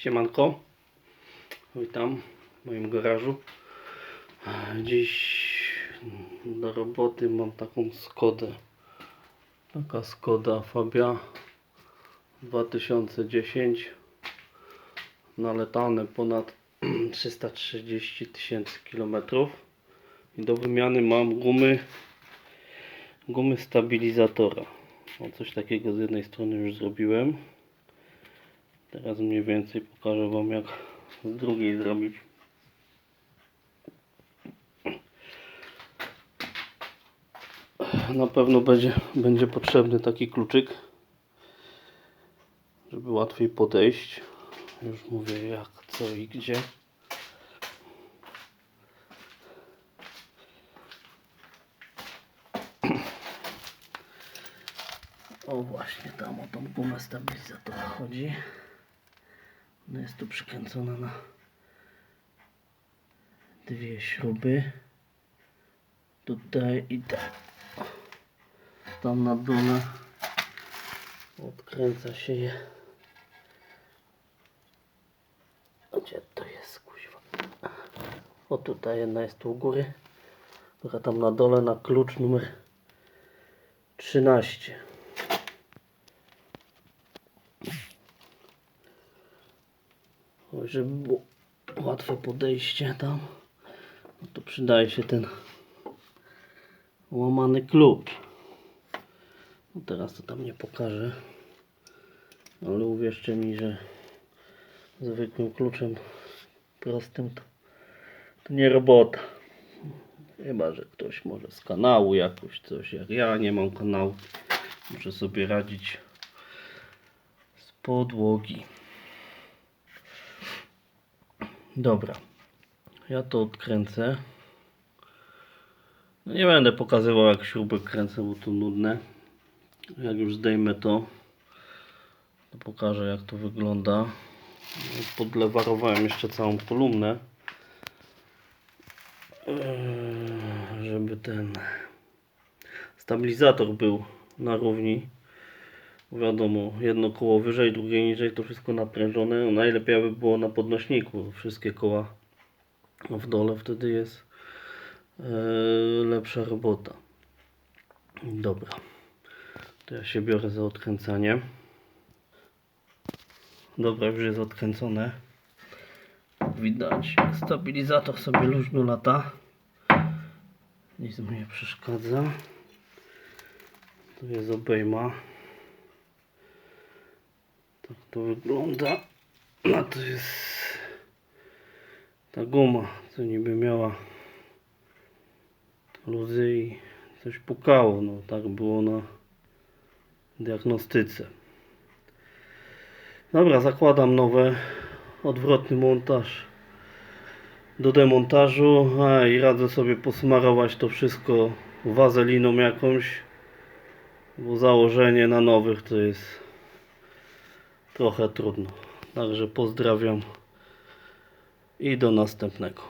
Siemanko, witam w moim garażu. Dziś do roboty mam taką Skodę. Taka Skoda Fabia 2010 naletane ponad 330 tysięcy kilometrów i do wymiany mam gumy gumy stabilizatora. O, coś takiego z jednej strony już zrobiłem. Teraz mniej więcej pokażę Wam jak z drugiej zrobić. Na pewno będzie, będzie potrzebny taki kluczyk, żeby łatwiej podejść. Już mówię jak, co i gdzie. O właśnie, tam o tą gumę stabilizatora chodzi. Ona jest tu przykręcona na dwie śruby. Tutaj i tak. Tam na dole odkręca się je. Gdzie to jest kuźwa? O tutaj jedna jest tu u góry. Która tam na dole na klucz numer 13. żeby było łatwe podejście tam, no to przydaje się ten łamany klucz. No teraz to tam nie pokażę, ale uwierzcie mi, że zwykłym kluczem prostym to, to nie robota. Chyba, że ktoś może z kanału jakoś coś, jak ja nie mam kanału, muszę sobie radzić z podłogi. Dobra, ja to odkręcę. No nie będę pokazywał jak śrubek kręcę, bo to nudne. Jak już zdejmę to, to pokażę jak to wygląda. Podlewarowałem jeszcze całą kolumnę, Eee, żeby ten stabilizator był na równi. Wiadomo, jedno koło wyżej, drugie niżej, to wszystko naprężone. No, najlepiej aby było na podnośniku, wszystkie koła w dole, wtedy jest e, lepsza robota. Dobra, to ja się biorę za odkręcanie. Dobra, już jest odkręcone. Widać, stabilizator sobie luźno lata. Nic mu nie przeszkadza. Tu jest obejma. To wygląda. A to jest ta guma, co niby miała luzy i coś pukało. No tak było na diagnostyce. Dobra, zakładam nowe, odwrotny montaż do demontażu. A i radzę sobie posmarować to wszystko wazeliną jakąś, bo założenie na nowych to jest trochę trudno. Także pozdrawiam i do następnego.